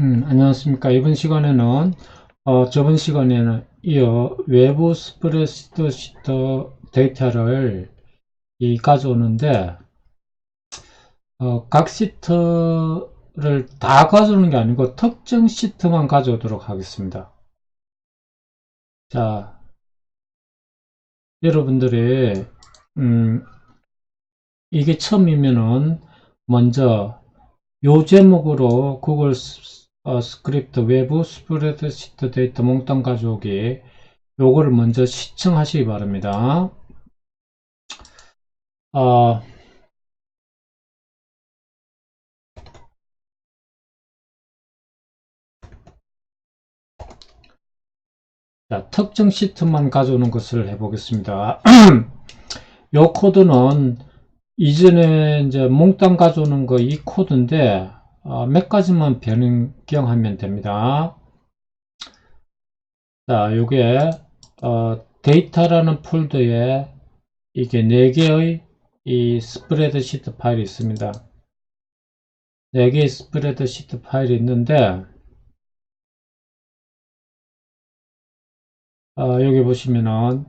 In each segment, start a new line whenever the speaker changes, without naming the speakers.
음, 안녕하십니까. 이번 시간에는, 어, 저번 시간에는 이어 외부 스프레드시트 데이터를 이 가져오는데, 어, 각 시트를 다 가져오는 게 아니고 특정 시트만 가져오도록 하겠습니다. 자, 여러분들이, 음, 이게 처음이면은 먼저 요 제목으로 구글 스- 어, 스크립트 외부 스프레드시트 데이터 몽땅 가져오기 요거를 먼저 시청하시기 바랍니다. 어, 자, 특정 시트만 가져오는 것을 해보겠습니다. 요 코드는 이전에 이제 몽땅 가져오는 거 이 코드인데 어, 몇 가지만 변경하면 됩니다. 자, 요게 어, 데이터라는 폴더에 이게 4개의 이 스프레드시트 파일이 있습니다. 4개의 스프레드시트 파일이 있는데 어, 여기 보시면은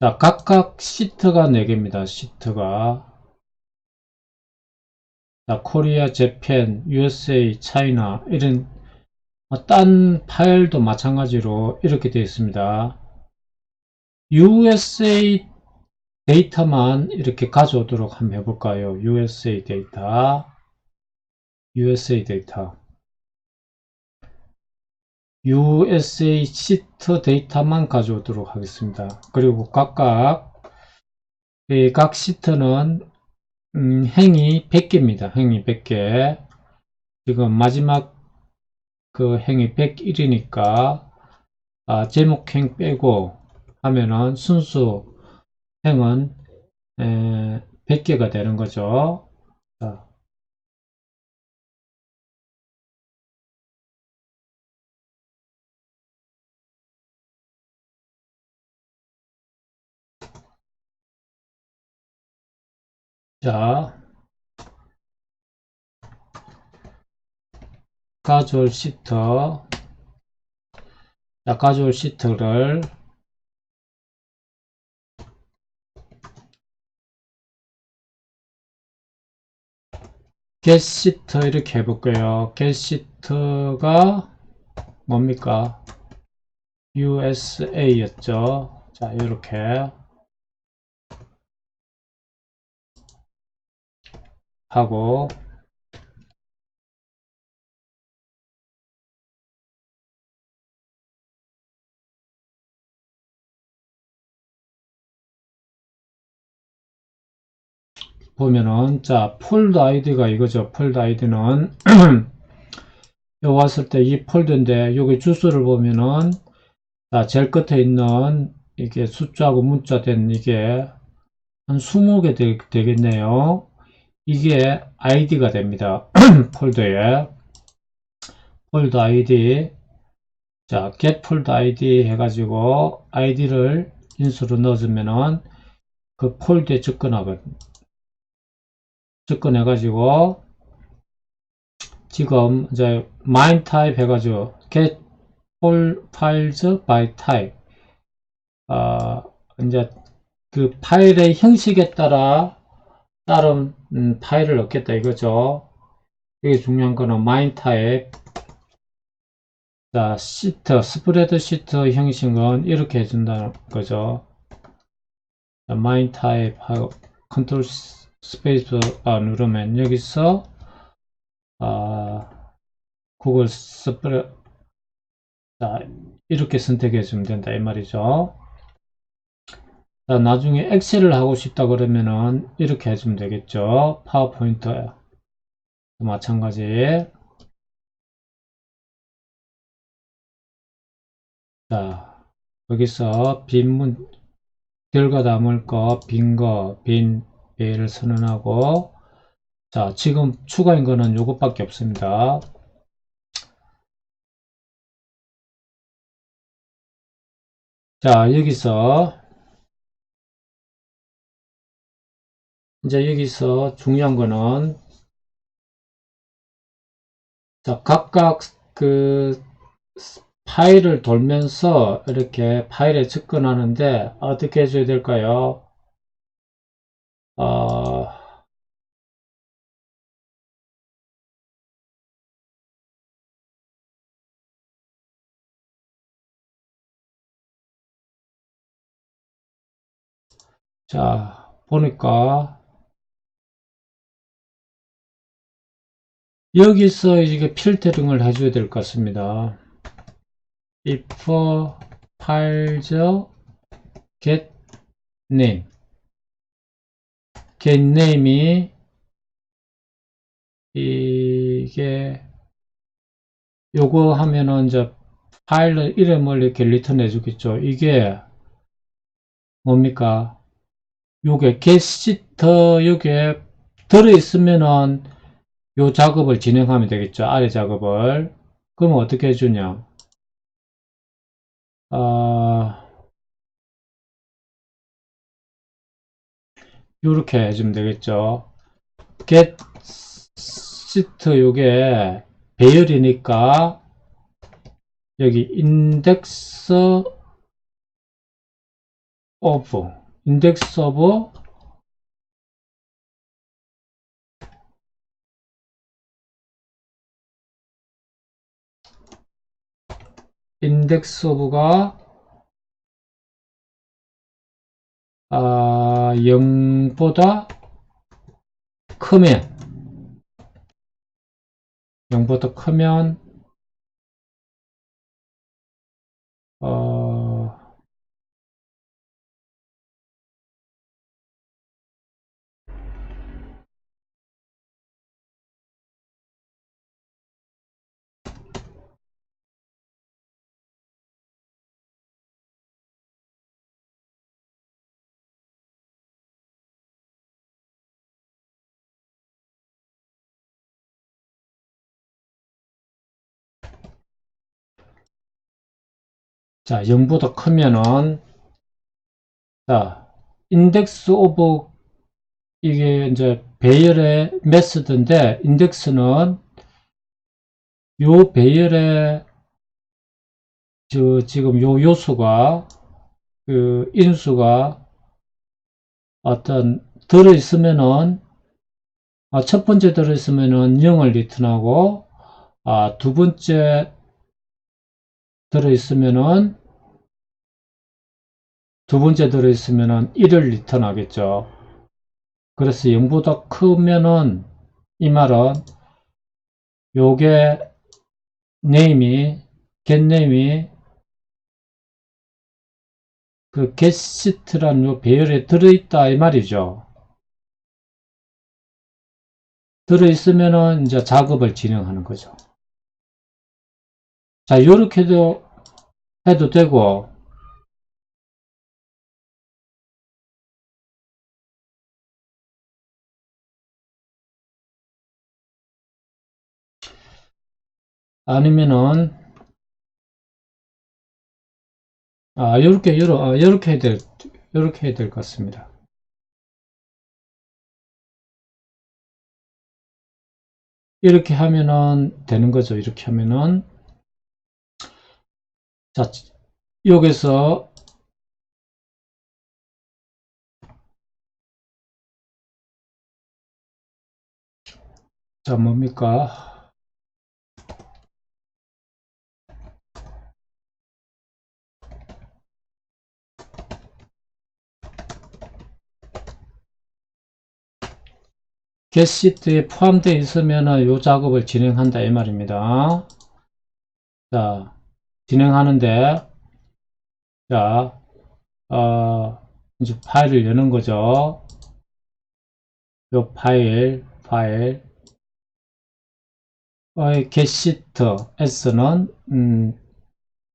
자, 각각 시트가 4개입니다. 시트가 자, 코리아, 재팬, USA, 차이나 이런 어, 딴 파일도 마찬가지로 이렇게 되어 있습니다. USA 데이터만 이렇게 가져오도록 한번 해볼까요? USA 데이터 USA 데이터 USA 시트 데이터만 가져오도록 하겠습니다. 그리고 각각 이각 시트는 음, 행이 100개입니다. 행이 100개. 지금 마지막 그 행이 101이니까 아, 제목 행 빼고 하면은 순수 행은 에, 100개가 되는 거죠. 자, 가져올 시트, 자, 가져올 시트를 get 시트 이렇게 해볼게요. get 시트가 뭡니까? USA였죠. 자, 이렇게 하고 보면은 자 폴더 아이디가 이거죠. 폴더 아이디는 여기 왔을 때 이 폴더인데 여기 주소를 보면은 자 제일 끝에 있는 이게 숫자하고 문자 된 이게 한 20개 되, 되겠네요 이게 아이디가 됩니다. 폴더에. 폴더 아이디. 자 get 폴더 아이디 해가지고 아이디를 인수로 넣어주면은 그 폴더에 접근하거든요 접근해 가지고 지금 이제 mine type 해가지고 get all files by type. 아 이제 그 파일의 형식에 따라 다른 음, 파일을 넣겠다 이거죠. 여기 중요한 거는 mine type 자 시트 스프레드 시트 형식은 이렇게 해준다는 거죠. 자, mine type 하고 컨트롤 스페이스 바 누르면 여기서 아, 구글 스프레 자, 이렇게 선택해 주면 된다 이 말이죠. 자, 나중에 엑셀을 하고 싶다 그러면은 이렇게 해주면 되겠죠. 파워포인트 마찬가지. 자, 여기서 빈문 결과 담을 거, 빈 거, 빈 예를 선언하고 자 지금 추가인 거는 요것밖에 없습니다 자 여기서 이제 여기서 중요한 거는 자, 각각 그 파일을 돌면서 이렇게 파일에 접근하는데 어떻게 해줘야 될까요? 어, 자, 보니까 여기서 이게 필터링을 해줘야 될 것 같습니다. if files get name get name이 이게 요거 하면은 이제 파일 이름을 이렇게 리턴 해주겠죠. 이게 뭡니까? 요게 get시터 요게 들어있으면은 요 작업을 진행하면 되겠죠. 아래 작업을. 그러면 어떻게 해주냐. 아, 요렇게 해주면 되겠죠. get 시트 요게 배열이니까 여기 인덱스 오브 인덱스 오브 인덱스 오브가 아, 0보다 크면 0보다 크면 어, 자, 0보다 크면은, 자, 인덱스 오브, 이게 이제 배열의 메서드인데, 인덱스는 요 배열의, 저, 지금 요 요소가, 그, 인수가 어떤, 들어 있으면은, 아, 첫 번째 들어 있으면은 0을 리턴하고, 아, 두 번째 들어있으면은 두 번째 들어있으면은 1을 리턴하겠죠. 그래서 0보다 크면은 이 말은 요게 네임이 get 네임이 그 get시트라는 요 배열에 들어있다 이 말이죠. 들어있으면은 이제 작업을 진행하는 거죠. 자, 요렇게도 해도 되고, 아니면은, 아, 요렇게, 요렇게, 아, 요렇게 해야 될, 요렇게 해야 될 것 같습니다. 이렇게 하면은 되는 거죠. 이렇게 하면은. 자, 여기서 자, 뭡니까? get시트에 포함되어 있으면 이 작업을 진행한다 이 말입니다. 자, 진행하는데 자, 어, 이제 파일을 여는 거죠. 요 파일, 파일, 어, get시트 s는 음,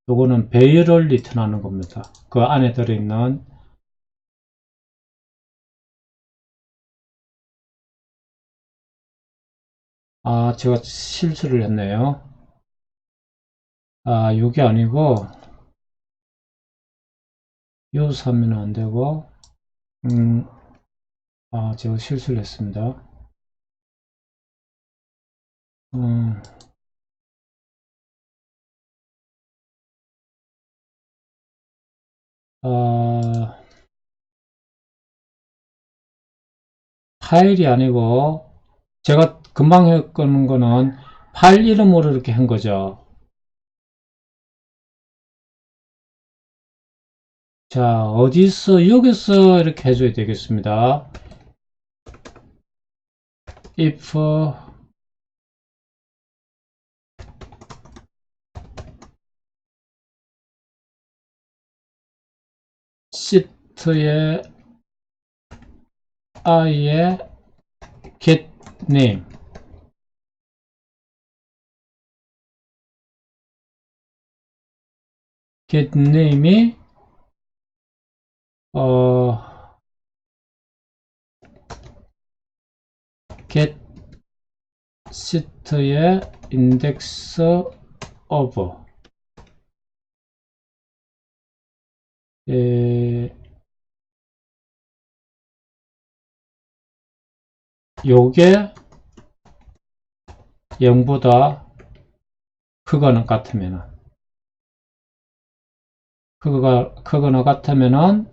요거는 배열을 리턴하는 겁니다. 그 안에 들어있는 아, 제가 실수를 했네요. 아 요게 아니고 요 사면 안되고 음 아 제가 실수를 했습니다 음 아, 파일이 아니고 제가 금방 했는 거는 파일 이름으로 이렇게 한 거죠. 자, 어디서, 여기서 이렇게 해줘야 되겠습니다. if 시트의 i의 get name get name이 어 get 시트의 index of 에, 요게 0보다 크거나 같으면은 크거나 같으면은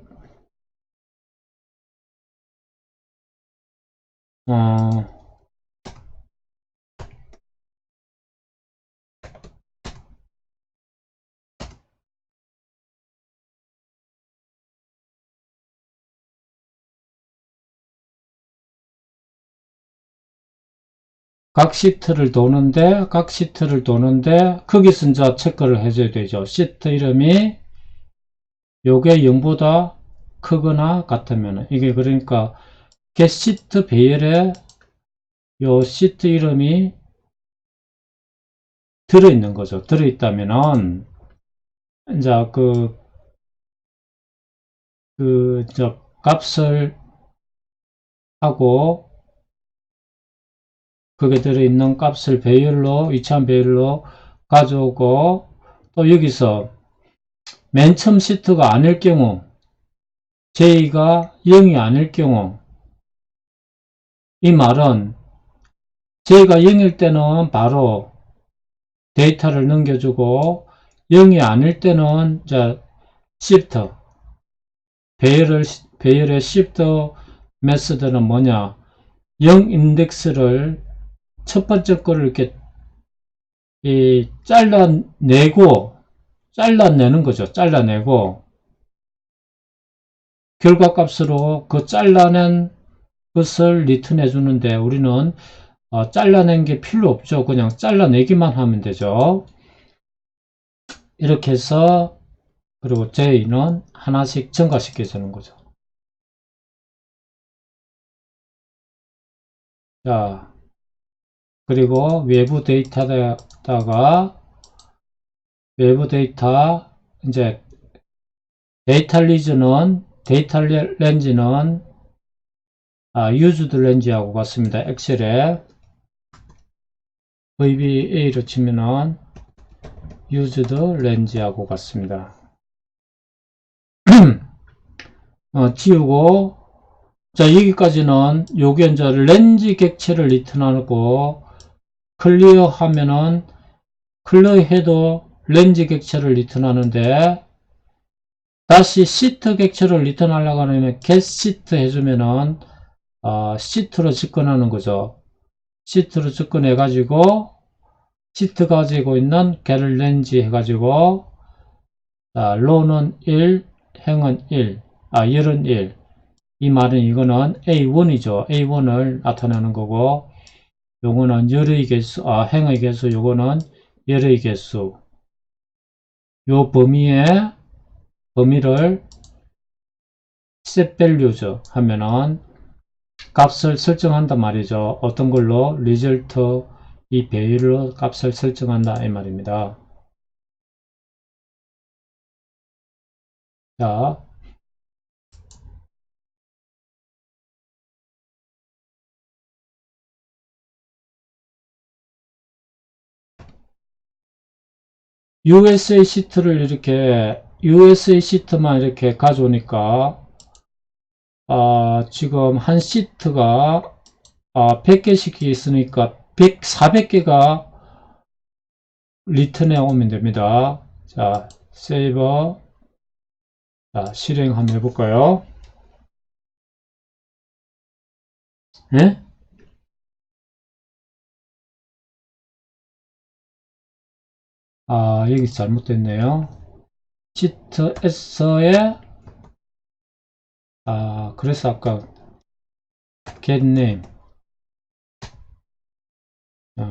어 각 시트를 도는데 각 시트를 도는데 거기서 이제 체크를 해줘야 되죠. 시트 이름이 요게 0보다 크거나 같으면 이게 그러니까 get 시트 배열에 요 시트 이름이 들어있는 거죠. 들어있다면은 이제 그, 그, 저 값을 하고 거기에 들어있는 값을 배열로, 위치한 배열로 가져오고, 또 여기서 맨 처음 시트가 아닐 경우, J가 0이 아닐 경우, 이 말은 J가 0일 때는 바로 데이터를 넘겨주고, 0이 아닐 때는, 자, shift, 배열을, 배열의 shift 메서드는 뭐냐, 0 인덱스를 첫 번째 거를 이렇게 이 잘라내고 잘라내는 거죠. 잘라내고 결과값으로 그 잘라낸 것을 리턴 해 주는데 우리는 어, 잘라낸 게 필요 없죠. 그냥 잘라내기만 하면 되죠. 이렇게 해서 그리고 J는 하나씩 증가시켜 주는 거죠. 자, 그리고 외부 데이터에다가 외부 데이터 이제 데이터 리즈는 데이터 렌즈는 아, 유즈드 렌즈하고 같습니다. 엑셀에 VBA로 치면은 유즈드 렌즈하고 같습니다. 어, 지우고 자 여기까지는 요게 이제 렌즈 객체를 리턴하고 클리어 하면은 클리어 해도 렌즈 객체를 리턴하는데 다시 시트 객체를 리턴하려고 하면 get 시트 해주면은 어, 시트로 접근하는 거죠. 시트로 접근해 가지고 시트 가지고 있는 get를 렌즈 해 가지고 자, low는 1, 행은 1, 아, 열은 1. 이 말은 이거는 A1이죠. A1을 나타내는 거고 요거는 열의 개수, 아, 행의 개수, 요거는 열의 개수. 요 범위에, 범위를 values 하면은 값을 설정한단 말이죠. 어떤 걸로? result 이 배열로 값을 설정한다. 이 말입니다. 자, USA 시트를 이렇게 USA 시트만 이렇게 가져오니까 아, 지금 한 시트가 아, 100개씩 있으니까 100, 400개가 리턴에 오면 됩니다. 자, 세이버 자, 실행 한번 해볼까요? 예? 아, 여기 잘못됐네요. 시트 S에 아, 그래서 아까 get name 아,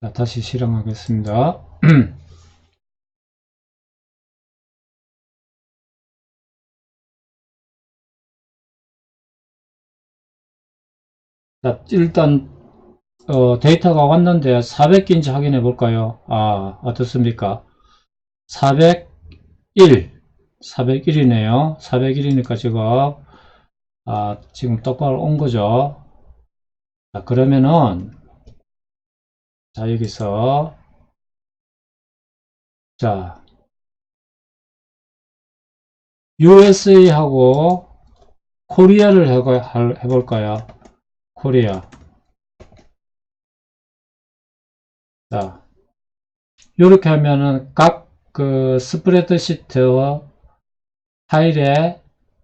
자, 다시 실행하겠습니다. 자, 일단 어, 데이터가 왔는데 400개인지 확인해 볼까요? 아, 어떻습니까? 401 401이네요. 401이니까 지금 아, 지금 똑바로 온 거죠. 자, 그러면은 자, 여기서 자, USA하고 코리아를 해- 해볼까요? 코리아. 자, 이렇게 하면은 각 그 스프레드 시트와 파일에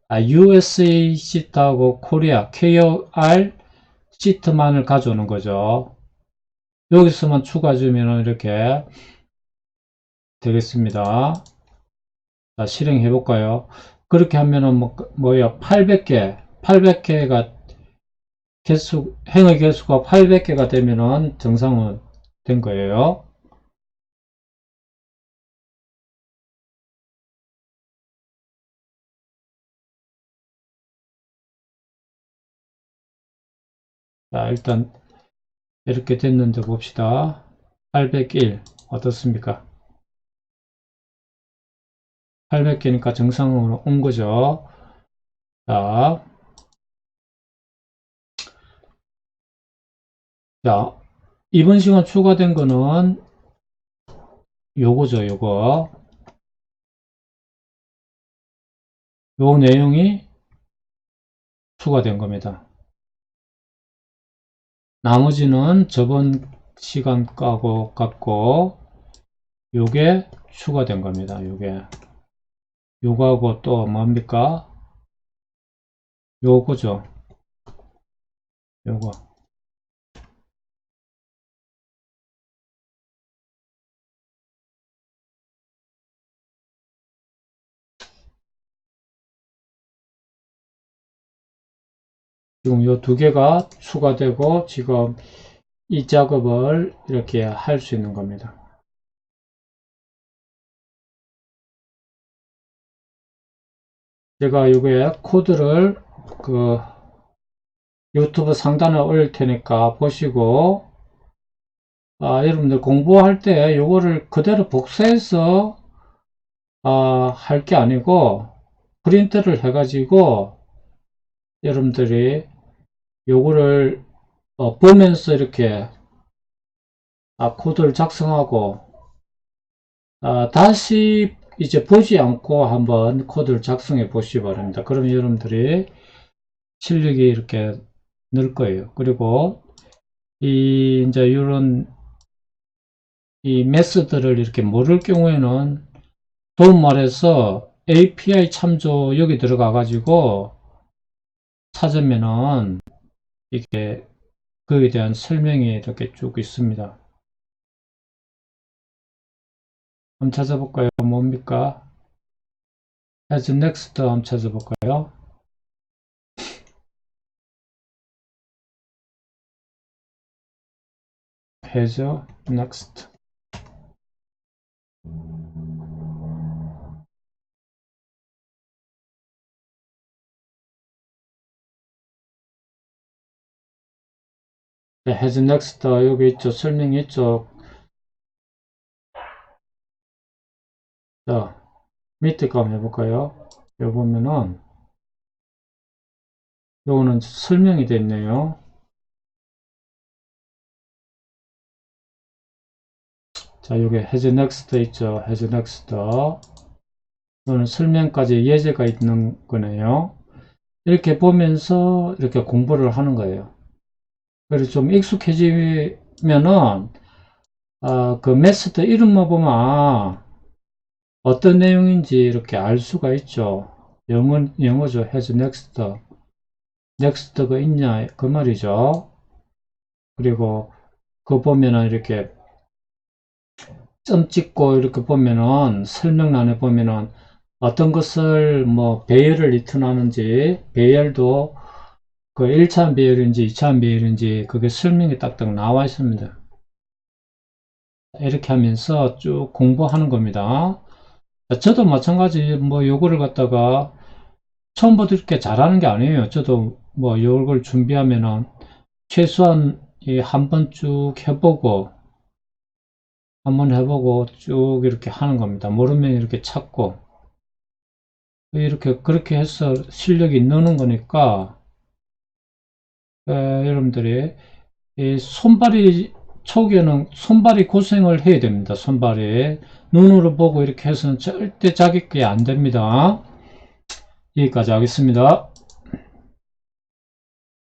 아, USA 시트하고 코리아, KOR 시트만을 가져오는 거죠. 여기서만 추가 주면은 이렇게 되겠습니다. 자, 실행해 볼까요? 그렇게 하면은 뭐, 뭐요? 800개, 800개가 개수, 행의 개수가 800개가 되면은 정상은 된 거예요. 자, 일단 이렇게 됐는데 봅시다. 801 어떻습니까? 800개니까 정상으로 온 거죠. 자, 자, 이번 시간 추가된 거는 요거죠, 요거. 요 내용이 추가된 겁니다. 나머지는 저번 시간 까고 같고 요게 추가된 겁니다. 요게 요거하고 또 뭡니까? 요거죠. 요거 지금 요 두 개가 추가되고 지금 이 작업을 이렇게 할 수 있는 겁니다. 제가 요게 코드를 그 유튜브 상단에 올릴 테니까 보시고 아, 여러분들 공부할 때 요거를 그대로 복사해서 아, 할 게 아니고 프린트를 해가지고 여러분들이 요거를 어, 보면서 이렇게 아, 코드를 작성하고 아, 다시 이제 보지 않고 한번 코드를 작성해 보시기 바랍니다. 그러면 여러분들이 실력이 이렇게 늘 거예요. 그리고 이 이제 이런 이 메소드를 이렇게 모를 경우에는 도움말에서 API 참조 여기 들어가 가지고 찾으면은 이게 그에 대한 설명이 이렇게 쭉 있습니다. 한번 찾아볼까요? 뭡니까? as next 한번 찾아볼까요? as next has next 여기 있죠. 설명이 있죠. 자, 밑에 거 한번 해볼까요? 여기 보면은 요거는 설명이 있네요. 자, 여기 has next 있죠. has next 또는 설명까지 예제가 있는 거네요. 이렇게 보면서 이렇게 공부를 하는 거예요. 그래서 좀 익숙해지면은 아, 그 메소드 이름만 보면 아, 어떤 내용인지 이렇게 알 수가 있죠. 영어, 영어죠. has next. next가 있냐 그 말이죠. 그리고 그 보면은 이렇게 점 찍고 이렇게 보면은 설명란에 보면은 어떤 것을 뭐 배열을 리턴하는지 배열도 그 1차 배열인지 2차 배열인지 그게 설명이 딱딱 나와 있습니다. 이렇게 하면서 쭉 공부하는 겁니다. 저도 마찬가지 뭐 요거를 갖다가 처음부터 이렇게 잘하는 게 아니에요. 저도 뭐 요걸 준비하면은 최소한 한 번 쭉 해보고 한번 해보고 쭉 이렇게 하는 겁니다. 모르면 이렇게 찾고 이렇게 그렇게 해서 실력이 느는 거니까 에, 여러분들이 이 손발이 초기에는 손발이 고생을 해야 됩니다. 손발이 눈으로 보고 이렇게 해서는 절대 자기 게 안 됩니다. 여기까지 하겠습니다.